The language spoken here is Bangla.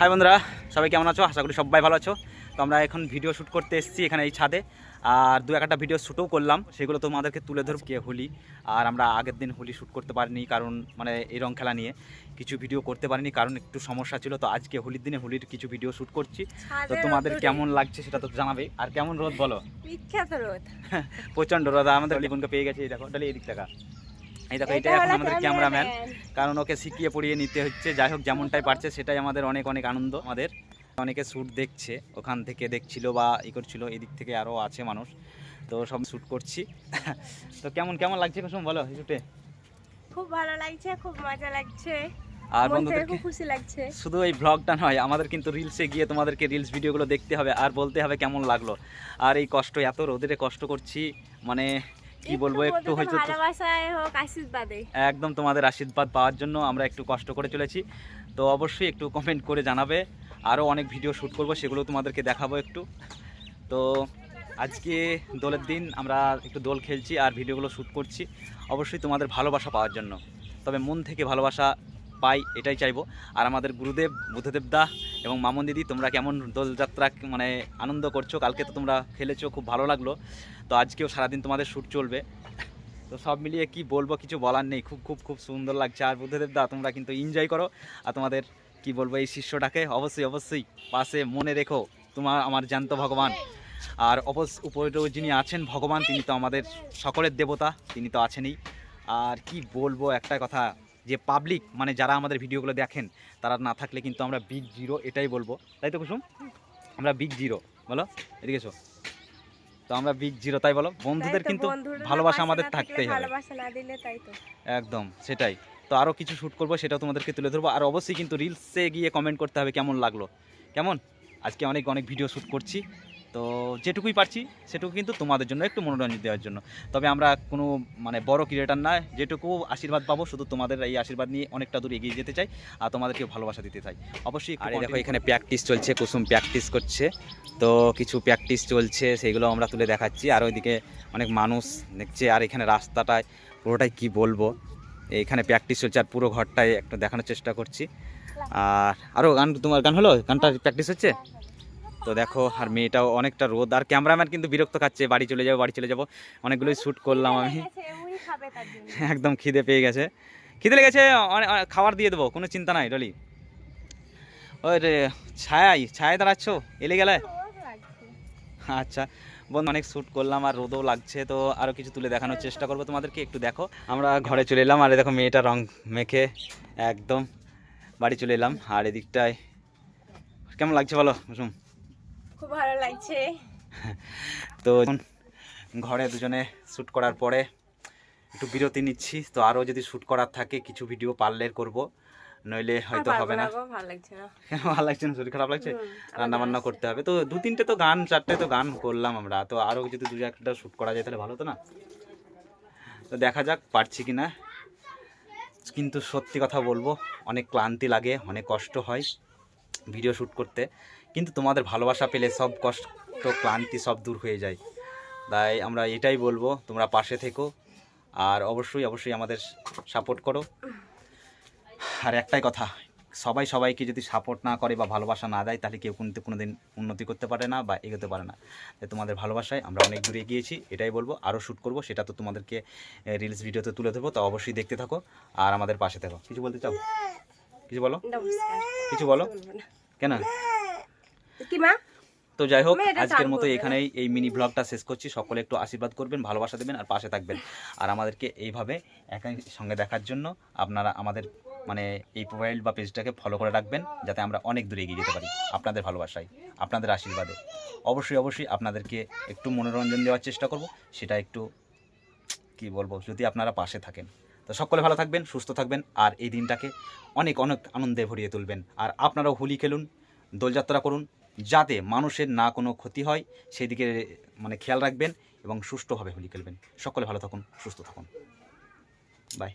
হাই বন্ধুরা সবাই কেমন আছো? আশা করি সবাই ভালো আছো। তো আমরা এখন ভিডিও শ্যুট করতে এসেছি এখানে এই ছাদে। আর দু একটা ভিডিও শ্যুটও করলাম। সেগুলো তোমাদেরকে তুলে ধরব। কে হোলি। আর আমরা আগের দিন হোলি শ্যুট করতে পারিনি কারণ মানে এই রং খেলা নিয়ে কিছু ভিডিও করতে পারিনি কারণ একটু সমস্যা ছিল। তো আজকে হোলির দিনে হোলির কিছু ভিডিও শ্যুট করছি। তো তোমাদের কেমন লাগছে সেটা তো জানাবে। আর কেমন রোদ বলো? বিখ্যাত রোদ। প্রচণ্ড রোদ। আমাদের লিগুনকে পেয়ে গেছে। এই দেখো তাহলে এই দিক টাকা এই দেখো এটাই এখন আমাদের ক্যামেরাম্যান কারণ ওকে শিখিয়ে পড়িয়ে নিতে হচ্ছে। যাই হোক যেমনটাই পারছে সেটাই আমাদের অনেক অনেক আনন্দ। আমাদের অনেকে শ্যুট দেখছে ওখান থেকে দেখছিল বা ই করছিল এদিক থেকে আরও আছে মানুষ। তো সব শ্যুট করছি। তো কেমন কেমন লাগছে কুসুম? বলো শ্যুটে খুব ভালো লাগছে খুব মজা লাগছে। আর বন্ধুদেরকে খুব খুশি লাগছে। শুধু এই ব্লগটা নয় আমাদের কিন্তু রিলসে গিয়ে তোমাদেরকে রিলস ভিডিওগুলো দেখতে হবে আর বলতে হবে কেমন লাগল। আর এই কষ্ট এত রোদের কষ্ট করছি মানে কি বলব একটু হয়তো ভালোবাসায় হোক আশীর্বাদে। একদম তোমাদের আশীর্বাদ পাওয়ার জন্য আমরা একটু কষ্ট করে চলেছি। তো অবশ্যই একটু কমেন্ট করে জানাবে। আরও অনেক ভিডিও শ্যুট করব সেগুলো তোমাদেরকে দেখাবো একটু। তো আজকে দোলের দিন আমরা একটু দোল খেলছি আর ভিডিওগুলো শ্যুট করছি। অবশ্যই তোমাদের ভালোবাসা পাওয়ার জন্য। তবে মন থেকে ভালোবাসা পাই, এটাই চাইব। আর আমাদের গুরুদেব, বুদ্ধদেব দা এবং মামন দিদি, তোমরা কেমন দোলযাত্রা মানে আনন্দ করছ? কালকে তো তোমরা খেলেছো, খুব ভালো লাগল। তো আজকেও সারাদিন তোমাদের শ্যুট চলবে। তো সব মিলিয়ে কি বলব, কিছু বলার নেই। খুব খুব খুব সুন্দর লাগছে। আর বুদ্ধদেব দা, তোমরা কিন্তু এনজয় করো। আর তোমাদের কি বলব, এই শিষ্যটাকে অবশ্যই অবশ্যই পাশে মনে রেখো, তোমার, আমার জ্যান্ত ভগবান। আর অবশ্য উপরেও যিনি আছেন ভগবান, তিনি তো আমাদের সকলের দেবতা, তিনি তো আছেনই। আর কি বলব, একটা কথা যে পাবলিক মানে যারা আমাদের ভিডিওগুলো দেখেন তারা না থাকলে কিন্তু আমরা বিগ জিরো এটাই বলব। তাই তো কুসুম? আমরা বিগ জিরো বলো এদিকে এসো। তো আমরা বিগ জিরো তাই বলো? বন্ধুদের কিন্তু ভালোবাসা আমাদের থাকতেই হবে। একদম সেটাই। তো আরও কিছু শ্যুট করব সেটাও তোমাদেরকে তুলে ধরবো। আর অবশ্যই কিন্তু রিলসে গিয়ে কমেন্ট করতে হবে কেমন লাগল। কেমন? আজকে অনেক অনেক ভিডিও শ্যুট করছি। তো যেটুকুই পারছি সেটুকু কিন্তু তোমাদের জন্য একটু মনোরঞ্জন দেওয়ার জন্য। তবে আমরা কোনো মানে বড় ক্রিয়েটার নয় যেটুকু আশীর্বাদ পাবো শুধু তোমাদের এই আশীর্বাদ নিয়ে অনেকটা দূর এগিয়ে যেতে চাই আর তোমাদেরকে ভালোবাসা দিতে চাই। অবশ্যই আর দেখো এখানে প্র্যাকটিস চলছে কুসুম প্র্যাকটিস করছে। তো কিছু প্র্যাকটিস চলছে সেগুলো আমরা তুলে দেখাচ্ছি। আর ওইদিকে অনেক মানুষ দেখছে আর এখানে রাস্তাটায় পুরোটাই কি বলব? এখানে প্র্যাকটিস চলছে আর পুরো ঘরটায় একটা দেখানোর চেষ্টা করছি। আর আরও গান তোমার গান হলো? গানটা প্র্যাকটিস হচ্ছে? তো দেখো, আর মেয়েটাও অনেকটা রোদ। আর ক্যামেরাম্যান কিন্তু বিরক্ত খাচ্ছে, বাড়ি চলে যাব, বাড়ি চলে যাব। অনেকগুলোই শ্যুট করলাম আমি। একদম খিদে পেয়ে গেছে। খিদে লেগেছে খাবার দিয়ে দেবো, কোনো চিন্তা নাই ডলি ওই রে, ছায়াই ছায় দাঁড়াচ্ছ? এলে গেলে? আচ্ছা বন্ধু, অনেক শ্যুট করলাম আর রোদও লাগছে, তো আরও কিছু তুলে দেখানোর চেষ্টা করব তোমাদেরকে, একটু দেখো। আমরা ঘরে চলে এলাম, আর দেখো মেয়েটা রং মেখে একদম বাড়ি চলে এলাম, আর এদিকটায়, কেমন লাগছে বলো কুসুম খুব ভালো লাগছে। তো ঘরে দুজনে শ্যুট করার পরে একটু বিরতি নিচ্ছি। তো আরও যদি শ্যুট করার থাকে কিছু ভিডিও পারলের করব। নইলে হয়তো হবে না ভালো লাগছে না। ভালো লাগছে না শরীর খারাপ লাগছে? রান্না বান্না করতে হবে। তো দু তিনটে তো গান চারটে তো গান করলাম আমরা। তো আরও যদি দু একটা শ্যুট করা যায় তাহলে ভালো তো না? তো দেখা যাক পারছি কি না কিন্তু সত্যি কথা বলব অনেক ক্লান্তি লাগে অনেক কষ্ট হয়। ভিডিও শ্যুট করতে। কিন্তু তোমাদের ভালোবাসা পেলে সব কষ্ট, ক্লান্তি সব দূর হয়ে যায়। তাই আমরা এটাই বলব, তোমরা পাশে থেকো। আর অবশ্যই অবশ্যই আমাদের সাপোর্ট করো। আর একটাই কথা, সবাই সবাইকে যদি সাপোর্ট না করে বা ভালোবাসা না দেয়, তাহলে কেউ কিন্তু কোনো দিন উন্নতি করতে পারে না বা এগোতে পারে না। তাই তোমাদের ভালোবাসায় আমরা অনেক দূরে এগিয়েছি এটাই বলব। আরও শ্যুট করব, সেটা তো তোমাদেরকে রিলস ভিডিওতে তুলে ধরবো। তো অবশ্যই দেখতে থাকো আর আমাদের পাশে থাকো। কিছু বলতে চাও? কিছু বলো? কিছু বলো? কেন? কি মা? তো যাই হোক আজকের মতো এখানেই এই মিনি ব্লগটা শেষ করছি। সকলে একটু আশীর্বাদ করবেন ভালোবাসা দেবেন আর পাশে থাকবেন। আর আমাদেরকে এইভাবে একাই সঙ্গে দেখার জন্য আপনারা আমাদের মানে এই প্রোফাইল বা পেজটাকে ফলো করে রাখবেন যাতে আমরা অনেক দূরে এগিয়ে যেতে পারি আপনাদের ভালোবাসায় আপনাদের আশীর্বাদে। অবশ্যই অবশ্যই আপনাদেরকে একটু মনোরঞ্জন দেওয়ার চেষ্টা করব। সেটা একটু কি বলব, যদি আপনারা পাশে থাকেন। তো সকলে ভালো থাকবেন, সুস্থ থাকবেন, আর এই দিনটাকে অনেক অনেক আনন্দে ভরিয়ে তুলবেন। আর আপনারাও হোলি খেলুন, দোলযাত্রা করুন, যাতে মানুষের না কোনো ক্ষতি হয়, সেদিকে মানে খেয়াল রাখবেন এবং সুস্থভাবে হোলি খেলবেন। সকলে ভালো থাকুন, সুস্থ থাকুন। বাই